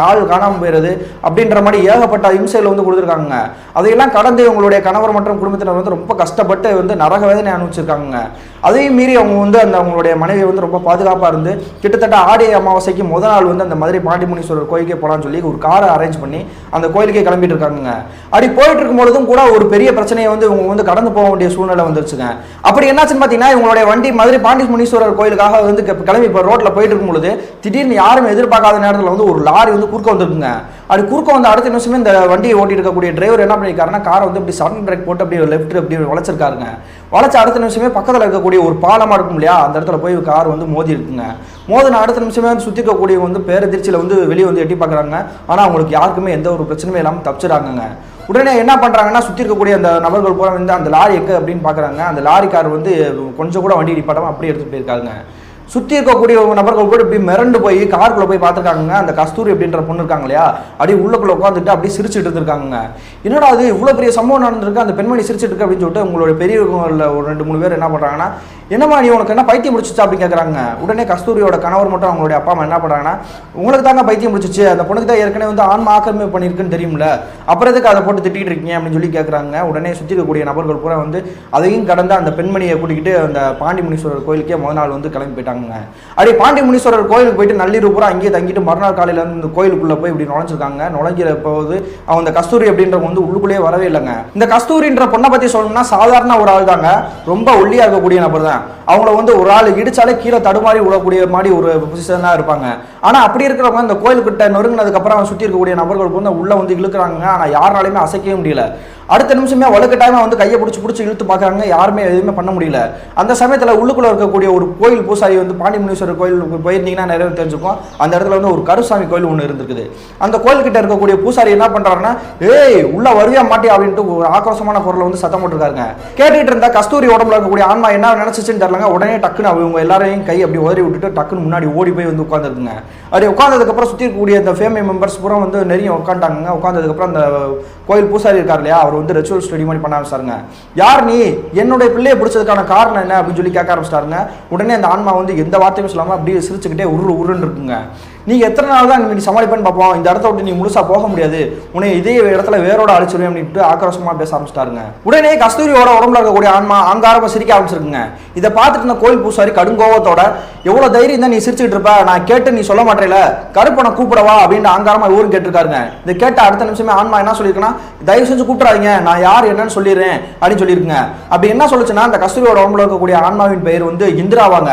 ஆள் காணாமல் போயிடுது அப்படின்ற மாதிரி ஏகப்பட்ட இம்சைகள் வந்து கொடுத்துருக்காங்க அதையெல்லாம் கடந்து இவங்களுடைய கணவர் மற்றும் குடும்பத்தினர் வந்து ரொம்ப கஷ்டப்பட்டு வந்து நரக வேதனை அனுப்பிச்சிருக்காங்க அதையும் மீறி அவங்க வந்து அந்த அவங்களுடைய மனைவி வந்து ரொம்ப பாதுகாப்பாக இருந்து கிட்டத்தட்ட ஆடி அமாவாசைக்கு முதல் நாள் வந்து அந்த மாதிரி பாண்டி பாண்டிமுனீஸ்வரர் கோயிலுக்கே போகலான்னு சொல்லி ஒரு காரை அரேஞ்ச் பண்ணி அந்த கோயிலுக்கே கிளம்பிட்டு இருக்காங்க அப்படி போயிட்டு இருக்கும் பொழுதும் கூட ஒரு பெரிய பிரச்சனையை வந்து இவங்க வந்து கடந்து போக வேண்டிய சூழ்நிலை வந்துருச்சுங்க. அப்படி என்னாச்சுன்னு பார்த்தீங்கன்னா இவங்களுடைய வண்டி மதுரை பாண்டி முனீஸ்வரர் கோயிலுக்காக வந்து கிளம்பி இப்போ ரோட்டில் போயிட்டு இருக்கும் பொழுது திடீர்னு யாரும் எதிர்பார்க்காத நேரத்தில் வந்து ஒரு லாரி வந்து குறுக்க வந்திருக்குங்க. அப்படி குறுக்க வந்து அடுத்த நிமிஷமே இந்த வண்டியை ஓட்டிட்டு இருக்கக்கூடிய டிரைவர் என்ன பண்ணியிருக்காருன்னா காரை வந்து இப்படி சடன் பிரேக் போட்டு அப்படியே லெஃப்ட் அப்படி வளைச்சிருக்காருங்க. வளைச்ச அடுத்த நிமிஷமே பக்கத்தில் இருக்கக்கூடிய ஒரு பாலமாக இருக்கும் இல்லையா அந்த இடத்துல போய் கார் வந்து மோதி இருக்குங்க மோதின அடுத்த நிமிஷமே வந்து சுற்றிக்கக்கூடிய வந்து பேரதிர்ச்சியில் வந்து வெளியே வந்து எட்டி பார்க்குறாங்க. ஆனால் அவங்களுக்கு யாருக்குமே எந்த ஒரு பிரச்சனையும் இல்லாமல் தப்பிச்சிடாங்கங்க உடனே என்ன பண்ணுறாங்கன்னா சுற்றி இருக்கக்கூடிய அந்த நபர்கள் பூரா வந்து அந்த லாரி எங்கே அப்படின்னு பார்க்குறாங்க. அந்த லாரிக்கார் வந்து கொஞ்சம் கூட வண்டி நிப்பாட்டாம அப்படியே எடுத்துகிட்டு போயிருக்காங்க சுற்றி இருக்கக்கூடிய நபர்கள் கூட இப்படி மிரண்டு போய் காருக்குள்ளே போய் பார்த்துருக்காங்க அந்த கஸ்தூரி அப்படின்ற பொண்ணு இருக்காங்க இல்லையா? அப்படியே உள்ளக்குள்ளே உட்காந்துட்டு அப்படியே சிரிச்சுட்டு இருந்திருக்காங்க என்னடா அது இவ்வளோ பெரிய சம்பவம் நடந்திருக்கு? அந்த பெண்மணி சிரிச்சிட்டு இருக்கு அப்படின்னு சொல்லிட்டு உங்களுடைய பெரியவங்கள ஒரு ரெண்டு மூணு பேர் என்ன பண்ணுறாங்கன்னா என்னம்மா நீ உனக்கு என்ன பைத்தியம் முடிச்சிச்சா அப்படின்னு கேட்குறாங்க உடனே கஸ்தூரியோட கணவர் மட்டும் அவங்களுடைய அப்பா அம்மா என்ன பண்ணுறாங்கன்னா உங்களுக்கு தாங்க பைத்தியம் முடிச்சிச்சு அந்த பொண்ணுக்கு தான் ஏற்கனவே வந்து ஆன்மா ஆக்கிரமிப்பு பண்ணியிருக்குன்னு தெரியும்ல. அப்புறம் எதுக்கு அதை போட்டு திட்டிட்டு இருக்கீங்க? அப்படின்னு சொல்லி கேட்குறாங்க உடனே சுற்றி இருக்கக்கூடிய நபர்கள் பூரா வந்து அதையும் கடந்து அந்த பெண்மணியை கூட்டிக்கிட்டு அந்த பாண்டி முனீஸ்வரர் கோயிலுக்கே முதல் நாள் வந்து கிளம்பி போயிட்டாங்க அப்படியே பாண்டி முனீஸ்வரர் கோயிலுக்கு போயிட்டு நள்ளிரவு பூரா அங்கேயே தங்கிட்டு மறுநாள் காலையில் இருந்து இந்த கோயிலுக்குள்ளே போய் இப்படி நுழைஞ்சிருக்காங்க. நுழைஞ்சிற போது அவங்க இந்த கஸ்தூரி அப்படின்றவங்க வந்து உள்ளுக்குள்ளேயே வரவே இல்லைங்க. இந்த கஸ்தூரின்ற பொண்ணை பற்றி சொல்லணும்னா சாதாரண ஒரு ஆள் தாங்க ரொம்ப ஒல்லியாக இருக்கக்கூடிய நபர் தான் lá. அவங்கள வந்து ஒரு ஆள் இடிச்சாலே கீழே தடுமாறி விடக்கூடிய மாதிரி ஒரு பொசிஷன் தான் இருப்பாங்க. ஆனால் அப்படி இருக்கிறவங்க இந்த கோயில்கிட்ட நொறுங்கினதுக்கப்புறம் அவன் சுற்றி இருக்கக்கூடிய நபர்கள் வந்து உள்ளே வந்து இழுக்கிறாங்க. ஆனால் யாராலையுமே அசைக்கவே முடியல. அடுத்த நிமிஷமே வலுக்கட்டாயமாக வந்து கையை பிடிச்சி பிடிச்சி இழுத்து பார்க்கறாங்க. யாருமே எதுவுமே பண்ண முடியல. அந்த சமயத்தில் உள்ளுக்குள்ளே இருக்கக்கூடிய ஒரு கோயில் பூசாரி வந்து பாண்டிமுனீஸ்வரர் கோயில் கோயிலுக்கு போயிருந்தீங்கன்னா நிறைய தெரிஞ்சுக்கும் அந்த இடத்துல வந்து ஒரு கருசாமி கோயில் ஒன்று இருந்திருக்குது. அந்த கோயில்கிட்ட இருக்கக்கூடிய பூசாரி என்ன பண்றாருன்னா ஏய் உள்ள வருவியா மாட்டி அப்படின்ட்டு ஒரு ஆக்ரோஷமான குரலை வந்து சத்தம் போட்டுருக்காருங்க. கேட்டுக்கிட்டு இருந்தால் கஸ்தூரி உடம்புல இருக்கக்கூடிய ஆன்மா என்ன நினைச்சிச்சுன்னு பண்ணாங்க உடனே டக்குன்னு அவங்க எல்லாரையும் கை அப்படி உதறி விட்டுட்டு டக்குன்னு முன்னாடி ஓடி போய் வந்து உட்காந்துருக்குங்க அப்படி உட்காந்ததுக்கப்புறம் சுற்றி இருக்கக்கூடிய அந்த ஃபேமிலி மெம்பர்ஸ் பூரா வந்து நிறைய உட்காந்துட்டாங்க உட்காந்ததுக்கப்புறம் அந்த கோயில் பூசாரி இருக்கார் இல்லையா அவர் வந்து ரிச்சுவல் ஸ்டடி மாதிரி பண்ண ஆரம்பிச்சாருங்க. யார் நீ? என்னுடைய பிள்ளையை பிடிச்சதுக்கான காரணம் என்ன அப்படின்னு சொல்லி கேட்க ஆரம்பிச்சிட்டாருங்க. உடனே அந்த ஆன்மா வந்து எந்த வார்த்தையும் சொல்லாமல் அப்படியே சிரிச்சுக்கிட்டே உருள் உருன்னு இருக்குங்க. நீ எத்தனை நாள் தான் நீ சமாளிப்பேன்னு பார்ப்போம். இந்த இடத்த விட்டு நீ முழுசா போக முடியாது. உன்னை இதே இடத்துல வேரோட அழிச்சிருவேன் அப்படின்ட்டு ஆக்ரோஷமா பேச ஆரம்பிச்சிட்டாருங்க. உடனே கஸ்தூரியோட உடம்புல இருக்கக்கூடிய ஆன்மா அங்காரமா சிரிக்க ஆரம்பிச்சிருக்குங்க. இதை பார்த்துட்டு இந்த கோயில் பூசாரி கடுங்கோவத்தோட எவ்வளவு தைரியம் தான் நீ சிரிச்சுட்டு இருப்ப? நான் கேட்டு நீ சொல்ல மாட்டேல கருப்பனை கூப்பிடவா அப்படின்னு ஆங்காரமா ஊரும் கேட்டிருக்காருங்க. இதை கேட்ட அடுத்த நிமிஷமே ஆன்மா என்ன சொல்லியிருக்குன்னா தயவு செஞ்சு கூப்பிடாதீங்க. நான் யார் என்னன்னு சொல்லிடுறேன் அப்படின்னு சொல்லியிருக்குங்க. அப்படி என்ன சொல்லுச்சுன்னா அந்த கஸ்தூரியோட உடம்புல இருக்கக்கூடிய ஆன்மாவின் பெயர் வந்து இந்திராவாங்க.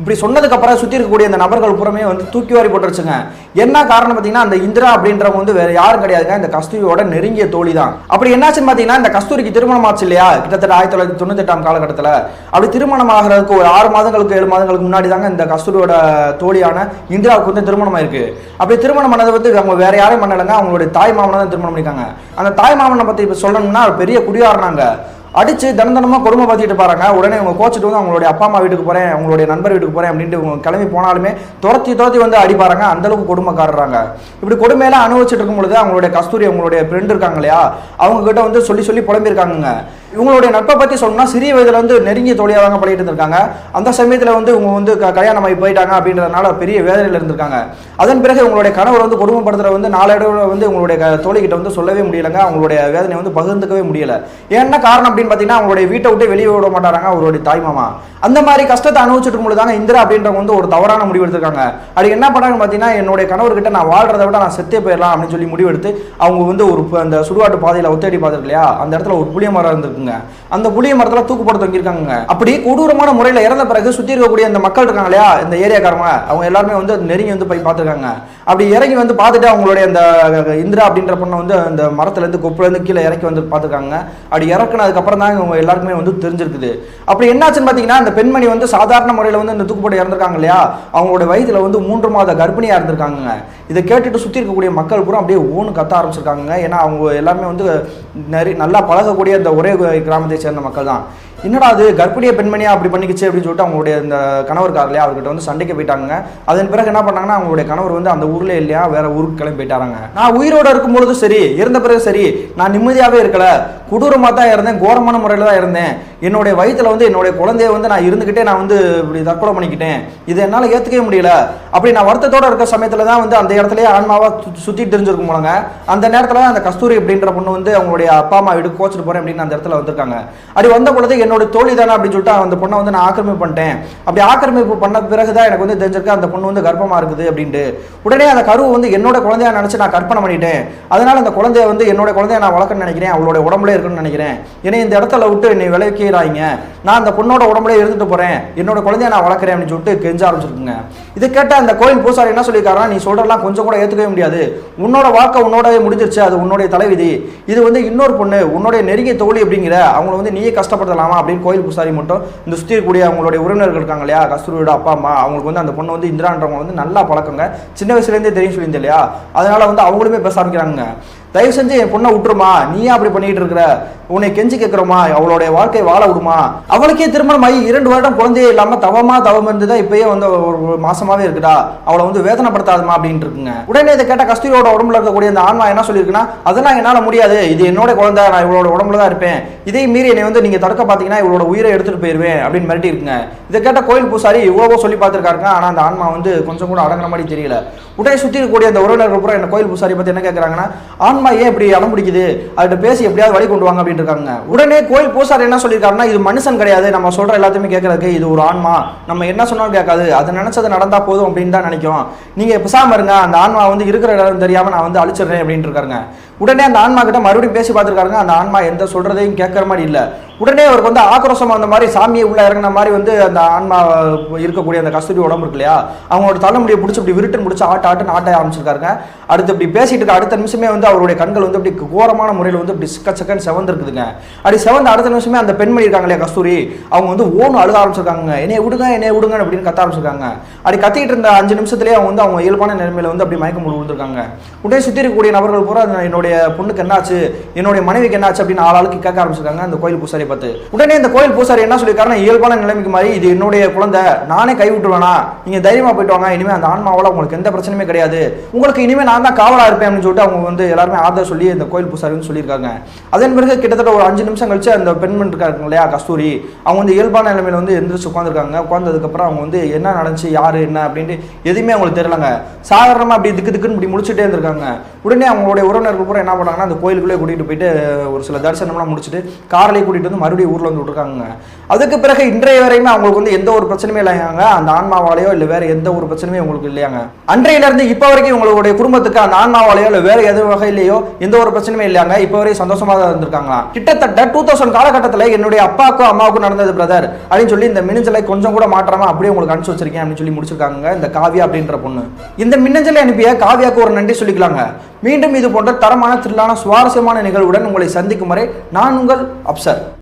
இப்படி சொன்னதுக்கு அப்புறம் சுத்தி இருக்கக்கூடிய அந்த நபர்கள் புறமே வந்து தூக்கி வாரி போட்டுருச்சுங்க என்ன காரணம் பார்த்தீங்கன்னா அந்த இந்திரா அப்படின்றவங்க வந்து வேற யாரும் கிடையாதுங்க. இந்த கஸ்தூரியோட நெருங்கிய தோழி தான் அப்படி என்னாச்சுன்னு பார்த்தீங்கன்னா இந்த கஸ்தூரிக்கு திருமணம் ஆச்சு இல்லையா? கிட்டத்தட்ட ஆயிரத்தி தொள்ளாயிரத்தி தொண்ணூத்தெட்டாம் காலகட்டத்தில். அப்படி திருமணம் ஆகிறதுக்கு ஒரு ஆறு மாதங்களுக்கு ஏழு மாதங்களுக்கு முன்னாடி தாங்க இந்த கஸ்தூரியோட தோழியான இந்திராவுக்கு வந்து திருமணம் ஆயிருக்கு அப்படி திருமணம் பண்ணது வந்து அவங்க வேற யாரையும் பண்ணலைங்க. அவங்களுடைய தாய் மாமனை தான் திருமணம் பண்ணிருக்காங்க அந்த தாய் மாமனை பற்றி இப்போ சொல்லணும்னா பெரிய குடியாரனாங்க. அடிச்சு தன தினமா கொடுமை பார்த்துட்டு பாருங்க. உடனே இவங்க கோச்சிட்டு வந்து அவங்களுடைய அப்பா அம்மா வீட்டுக்கு போறேன் அவங்களுடைய நண்பர் வீட்டுக்கு போறேன் அப்படின்ட்டு இவங்க கிளம்பி போனாலுமே துரத்தி துரத்தி வந்து அடிப்பாருங்க அந்த அளவுக்கு கொடுமைக்காரறாங்க இப்படி கொடுமையெல்லாம் அனுபவிச்சுட்டு இருக்கும் பொழுது அவங்களுடைய கஸ்தூரி அவங்களுடைய ஃப்ரெண்ட் இருக்காங்க இல்லையா? அவங்க கிட்ட வந்து சொல்லி சொல்லி புலம்பியிருக்காங்க இவங்களுடைய நட்பை பற்றி சொல்லணும்னா சிறிய வயதில் வந்து நெருங்கிய தோழியாக தாங்க பழகிட்டு இருந்திருக்காங்க. அந்த சமயத்தில் வந்து இவங்க வந்து க- கல்யாணம் ஆகி போயிட்டாங்க அப்படின்றதுனால பெரிய வேதனையில் இருந்திருக்காங்க. அதன் பிறகு உங்களுடைய கணவர் வந்து குடும்பப்படுத்துல வந்து நாளடைவில் வந்து உங்களுடைய தோழிகிட்ட வந்து சொல்லவே முடியலங்க. அவங்களுடைய வேதனை வந்து பகிர்ந்துக்கவே முடியல. என்ன காரணம் அப்படின்னு பார்த்தீங்கன்னா அவங்களுடைய வீட்டை விட்டு வெளியே விட மாட்டாராங்க அவருடைய தாய்மாமா அந்த மாதிரி கஷ்டத்தை அனுபவிச்சுட்டு இருக்கும்போது தாங்க இந்திரா அப்படின்றவங்க வந்து ஒரு தவறான முடிவு எடுத்திருக்காங்க. அது என்ன பண்ணாங்கன்னு பார்த்தீங்கன்னா என்னுடைய கணவர்கிட்ட நான் வாழ்றத விட நான் செத்தே போயிடலாம் அப்படின்னு சொல்லி முடிவெடுத்து அவங்க வந்து ஒரு அந்த சுடுகாட்டு பாதையில் ஒத்தடி பார்த்துருக்கு இல்லையா? அந்த இடத்துல ஒரு புளிய மரம் இருந்திருக்குங்க. அந்த புளிய மரத்தில் தூக்கு போட்டு தொங்கியிருக்காங்க அப்படி கொடூரமான முறையில் இறந்த பிறகு சுற்றி இருக்கக்கூடிய அந்த மக்கள் இருக்காங்க இல்லையா? இந்த ஏரியாக்காரங்க அவங்க எல்லாருமே வந்து நெருங்கி வந்து போய் பார்த்துருக்காங்க. அப்படி இறங்கி வந்து பார்த்துட்டு அவங்களுடைய அந்த இந்திரா அப்படின்ற பொண்ணை வந்து அந்த மரத்துலேருந்து கொப்புலேருந்து கீழே இறக்கி வந்து பார்த்துருக்காங்க. அப்படி இறக்குனதுக்கப்புறம் தான் இவங்க எல்லாருக்குமே வந்து தெரிஞ்சிருக்குது. அப்படி என்னாச்சுன்னு பார்த்தீங்கன்னா அந்த பெண்மணி வந்து சாதாரண முறையில் வந்து இந்த தூக்கு இறந்துருக்காங்க இல்லையா? அவங்களோட வயதில் வந்து மூன்று மாத கர்ப்பிணியாக இருந்திருக்காங்க இதை கேட்டுட்டு சுற்றி இருக்கக்கூடிய மக்கள் பூரா அப்படியே ஓன்னு கத்த ஆரம்பிச்சிருக்காங்க ஏன்னா அவங்க எல்லாருமே வந்து நிறைய நல்லா பழகக்கூடிய அந்த ஒரே கிராமத்தை சேர்ந்த மக்கள் தான் என்னடா அது கர்ப்பிணிய பெண்மணியா அப்படி பண்ணிக்கிச்சு அப்படின்னு சொல்லிட்டு அவங்களுடைய இந்த கணவர்கார் இல்லையா அவர்கிட்ட வந்து சண்டைக்கு போயிட்டாங்க அதன் பிறகு என்ன பண்ணாங்கன்னா அவங்களுடைய கணவர் வந்து அந்த ஊர்ல இல்லையா வேற ஊருக்கு கிளம்பி போயிட்டாராங்க. நான் உயிரோட இருக்கும் பொழுது சரி இருந்த பிறகு சரி நான் நிம்மதியாவே இருக்கல கொடூரமாக தான் இருந்தேன் கோரமான முறையில தான் இருந்தேன். என்னுடைய வயிற்றுல வந்து என்னுடைய குழந்தைய வந்து நான் இருந்துகிட்டே நான் வந்து இப்படி தற்கொலை பண்ணிக்கிட்டேன். இது என்னால் ஏற்றுக்கவே முடியல. அப்படி நான் வருத்தத்தோட இருக்க சமயத்தில் தான் வந்து அந்த இடத்துலயே ஆன்மாவாக சுற்றிட்டு தெரிஞ்சிருக்கும் போலங்க. அந்த நேரத்தில் அந்த கஸ்தூரி அப்படின்ற பொண்ணு வந்து அவங்களுடைய அப்பா அம்மா வீடு கோச்சிட்டு போகிறேன் அப்படின்னு அந்த இடத்துல வந்திருக்காங்க. அப்படி வந்த பொழுது என்னோட தோழி தானே அப்படின்னு சொல்லிட்டு அந்த பொண்ணை வந்து நான் ஆக்கிரமிப்பு பண்ணிட்டேன். அப்படி ஆக்கிரமிப்பு பண்ண பிறகு தான் எனக்கு வந்து தெரிஞ்சிருக்கு அந்த பொண்ணு வந்து கர்ப்பமாக இருக்குது அப்படின்ட்டு. உடனே அந்த கருவை வந்து என்னோட குழந்தையா நினச்சி நான் கற்பனை பண்ணிட்டேன். அதனால அந்த குழந்தைய வந்து என்னோட குழந்தைய நான் வளர்க்கணும்னு நினைக்கிறேன் அவளோட உடம்புல இருக்குன்னு நினைக்கிறேன். என்னை இந்த இடத்துல விட்டு என்னை விளைவிக்கிறாங்க நான் அந்த பொண்ணோட உடம்புல இருந்துட்டு போறேன். என்னோட குழந்தைய நான் வளர்க்குறேன் அப்படின்னு சொல்லிட்டு கெஞ்ச ஆரம்பிச்சிருக்குங்க. இதை கேட்ட அந்த கோயில் பூசாரி என்ன சொல்லியிருக்காருன்னா நீ சொல்றதெல்லாம் கொஞ்சம் கூட ஏற்றுக்கவே முடியாது. உன்னோட வாழ்க்கை உன்னோடவே முடிஞ்சிருச்சு. அது உன்னுடைய தலைவிதி. இது வந்து இன்னொரு பொண்ணு. உன்னுடைய நெருங்கிய தோழி அப்படிங்கிற அவங்கள வந்து நீயே கஷ்டப்படுத்தலாமா? அப்படின்னு கோயில் பூசாரி மட்டும் இந்த சுற்றி இருக்கக்கூடிய அவங்களுடைய உறவினர்கள் இருக்காங்க இல்லையா? கஸ்தூரியோட அப்பா அம்மா அவங்களுக்கு வந்து அந்த பொண்ணு வந்து இந்திரான்றவங்க வந்து நல்லா பழக்கங்க. சின்ன வயசுலேருந்தே தெரியும் சொல்லியிருந்தேன் இல்லையா? அதனால வந்து அவங்களுமே பேச ஆரம்பிக்கிறாங்க தயவு செஞ்சு என் பொண்ணை விட்டுருமா. நீ அப்படி பண்ணிட்டு இருக்கிற? உன்னை கெஞ்சி கேட்குறோமா? அவளுடைய வாழ்க்கை வாழ விடுமா? அவளுக்கே திருமணம் ஆகி இரண்டு வருடம் குழந்தையே இல்லாம தவமா தவம் இருந்துதான் இப்பயே வந்து ஒரு மாசமாவே இருக்குடா. அவளை வந்து வேதனைப்படுத்தாதுமா அப்படின்ட்டு இருக்குங்க. உடனே இதை கேட்ட கஸ்தூரியோட உடம்புல இருக்கக்கூடிய அந்த ஆன்மா என்ன சொல்லியிருக்குன்னா அதெல்லாம் என்னால முடியாது. இது என்னோட குழந்தை. நான் இவளோட உடம்புல தான் இருப்பேன். இதே மீறி என்னை வந்து நீங்க தடுக்க பாத்தீங்கன்னா இவளோட உயிரை எடுத்துட்டு போயிருவேன். அப்படின்னு மிரட்டி இருக்குங்க. இதை கேட்ட கோயில் பூசாரி இவ்வளவோ சொல்லி பார்த்திருக்காருங்க. ஆனா அந்த ஆன்மா வந்து கொஞ்சம் கூட அடங்குற மாதிரி தெரியல. உடனே சுத்தி இருக்கக்கூடிய அந்த உறவினர்கள் பூரா என்ன கோயில் பூசாரி பத்தி என்ன கேட்கறாங்கன்னா ஆன்மா ஏன் இப்படி அடம் பிடிக்குது? பேசி எப்படியாவது வழி கொண்டு வாங்க அப்படின்னு இருக்காங்க. உடனே கோயில் பூசார் என்ன சொல்லியிருக்காருன்னா இது மனுஷன் கிடையாது. நம்ம சொல்ற எல்லாத்தையுமே கேட்கறதுக்கு இது ஒரு ஆன்மா. நம்ம என்ன சொன்னாலும் கேட்காது. அது நினைச்சது நடந்தா போதும் அப்படின்னு தான் நினைக்கும். நீங்க பேசாம இருங்க. அந்த ஆன்மா வந்து இருக்கிற இடம் தெரியாம நான் வந்து அழிச்சிடுறேன் அப்படின்ட்டு இருக்காருங்க. உடனே அந்த ஆன்மா கிட்ட மறுபடியும் பேசி பார்த்துருக்காருங்க. அந்த ஆன்மா எந்த சொல்றதையும் கேட்கற மாதிரி இல்லை. உடனே அவருக்கு வந்து ஆக்ரோஷம் அந்த மாதிரி சாமியை உள்ள இறங்குன மாதிரி வந்து அந்த ஆன்மா இருக்கக்கூடிய அந்த கஸ்தூரி உடம்பு இருக்கு இல்லையா? அவங்களோட தலைமுடியை பிடிச்சி இப்படி விருட்டுன்னு முடிச்சு ஆட்ட ஆட்டுன்னு ஆட்ட ஆரம்பிச்சிருக்காருங்க. அடுத்து இப்படி பேசிட்டு இருக்க அடுத்த நிமிஷமே வந்து அவருடைய கண்கள் வந்து இப்படி கோரமான முறையில் வந்து இப்படி சிக்க சக்கன் செவந்திருக்குதுங்க. அப்படி செவந்து அடுத்த நிமிஷமே அந்த பெண்மணி இருக்காங்க இல்லையா கஸ்தூரி? அவங்க வந்து ஓன்னு அழுக ஆரம்பிச்சிருக்காங்க. என்னைய விடுங்க என்னைய விடுங்க அப்படின்னு கத்த ஆரம்பிச்சிருக்காங்க. அப்படி கத்திட்டு இருந்த அஞ்சு நிமிஷத்துலேயே அவங்க வந்து அவங்க இயல்பான நிலைமையில வந்து அப்படி மயக்கம் விழுந்திருக்காங்க. உடனே சுற்றி இருக்கக்கூடிய நபர்கள் பூரா என்னுடைய பொண்ணுக்கு என்னாச்சு? என்னுடைய மனைவிக்கு என்னாச்சு அப்படின்னு ஆளாளுக்கு கேட்க ஆரம்பிச்சிருக்காங்க. அந்த கோயில் பூசாரி பார்த்து உடனே இந்த கோயில் பூசாரி என்ன சொல்லியிருக்காருன்னா இயல்பான நிலைமைக்கு மாதிரி இது என்னுடைய குழந்தை நானே கை விட்டுருவேனா நீங்க தைரியமா போயிட்டு வாங்க இனிமே அந்த ஆன்மாவால உங்களுக்கு எந்த பிரச்சனையுமே கிடையாது. உங்களுக்கு இனிமே நான் தான் காவலா இருப்பேன் அப்படின்னு சொல்லிட்டு அவங்க வந்து எல்லாருமே ஆதரவு சொல்லி இந்த கோயில் பூசாரின்னு சொல்லியிருக்காங்க. அதன் பிறகு கிட்டத்தட்ட ஒரு அஞ்சு நிமிஷம் கழிச்சு அந்த பெண்மணி இருக்காங்க இல்லையா கஸ்தூரி அவங்க வந்து இயல்பான நிலைமையில வந்து எந்திரிச்சு உட்காந்துருக்காங்க உட்காந்ததுக்கப்புறம் அவங்க வந்து என்ன நடந்துச்சு யாரு என்ன அப்படின்ட்டு எதுவுமே அவங்களுக்கு தெரியலங்க. சாதாரணமாக அப்படி திக்கு திக்குன்னு இப்படி முடிச்சுட்டே இருந்திருக்காங்க. உடனே அவங்களுடைய உறவினர்கள் கூட என்ன பண்ணாங்கன்னா அந்த கோயிலுக்குள்ளே கூட்டிட்டு போயிட்டு ஒரு சில தரிசனம்லாம் முடிச்சுட்டு கார்லேயே கூட்டிட்டு வந்து மறுபடியும் ஊர்ல வந்து விட்ருக்காங்க அதுக்கு பிறகு இன்றைய வரையுமே அவங்களுக்கு வந்து எந்த ஒரு பிரச்சனையுமே இல்லையாங்க. அந்த ஆன்மாவாலேயோ இல்லை வேற எந்த ஒரு பிரச்சனையுமே உங்களுக்கு இல்லையாங்க. அன்றையிலிருந்து இப்போ வரைக்கும் உங்களுடைய குடும்பத்துக்கு அந்த ஆன்மாவாலேயோ இல்லை வேற எது வகையிலேயோ எந்த ஒரு பிரச்சனையுமே இல்லையாங்க. இப்போ வரையும் சந்தோஷமா தான் இருந்திருக்காங்களா? கிட்டத்தட்ட டூ தௌசண்ட் காலகட்டத்தில் என்னுடைய அப்பாவுக்கும் அம்மாவுக்கும் நடந்தது பிரதர் அப்படின்னு சொல்லி இந்த மின்னஞ்சலை கொஞ்சம் கூட மாற்றாம அப்படியே உங்களுக்கு அனுப்பிச்சு வச்சிருக்கேன் அப்படின்னு சொல்லி முடிச்சிருக்காங்க இந்த காவியா அப்படின்ற பொண்ணு. இந்த மின்னஞ்சலை அனுப்பிய காவியாக்கு ஒரு நன்றி சொல்லிக்கலாங்க. மீண்டும் இது போன்ற தரமான திரளான சுவாரஸ்யமான நிகழ்வுடன் உங்களை சந்திக்கும் வரை நான் உங்கள் அப்சர்.